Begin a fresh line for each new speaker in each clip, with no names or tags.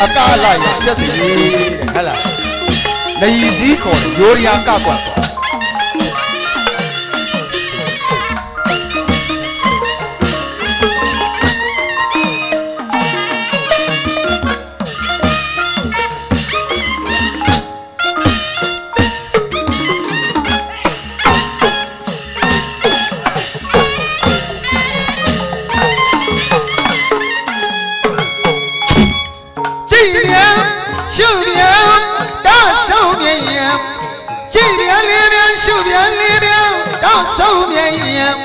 လာရင်ချက်တည်းတဲ့ဟဲ့လားနေစည်းခေါ်တယ်ရိုးရာကကွက်ပေါ့
ကြ ည်ပြန်ရှုပြန်တောက်ဆုံးမြင်ရင်ကြည်ပြန်လေးပြန်ရှုပြန်လေးပြန်တောက်ဆုံးမြင်ရင်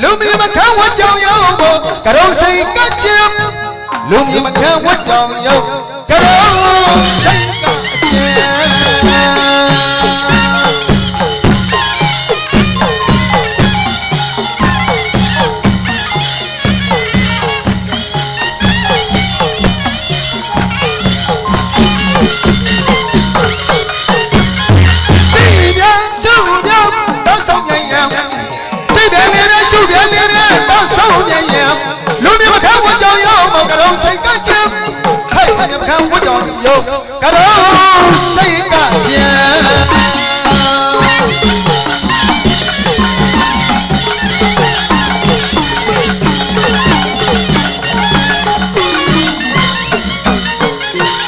လူမီမခံဝတ်ကြောင်ရောက်ဖို့ကရုံစိတ်ကကြင်လူမီမခံဝတ်ကြောင်ရောက်ကရုံစိတ် ကြည်ပြန်လေးပြန်ရှုပြန်လေးပြန်တောက်ဆုံးမြင်ရင်လူမီမခံဝတ်ကြောင်ရောက်ဖို့ကရုံစိတ်ကကြင်ဟဲ့လူမီမခံဝတ်ကြောင်ရောက်ကရုံစိတ်ကကြင်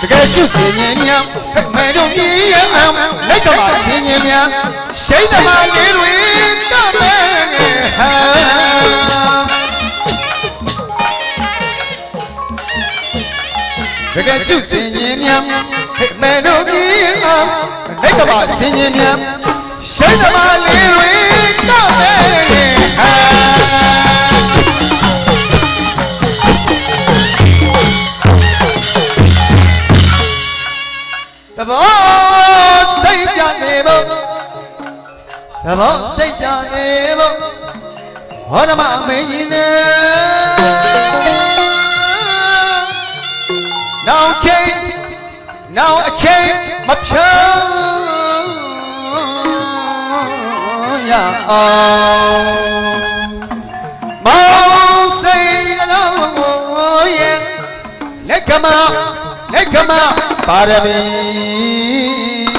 တကယ်ရှုစင်ရင်များမဲတို့မြည်ရအောင်လက်ကပါစင်ရင်များရှိတ်သမားလေးတွေ တကယ်ရှုစင်ရင်များမဲတို့မြည်ရအောင်လက်ကပါစင်ရင်များရှိတ်သမားလေးတွေကပဲဟာသဘောစိတ်ကြနေဖို့သဘောစိတ်ကြနေဖို့ဟောဓမ္မအမင်းကြီးနဲ့ မဖြုံးရအောင်မောင်စိတ်တော်ကိုရဲ့လက်ကမလက်ကမပါရမီ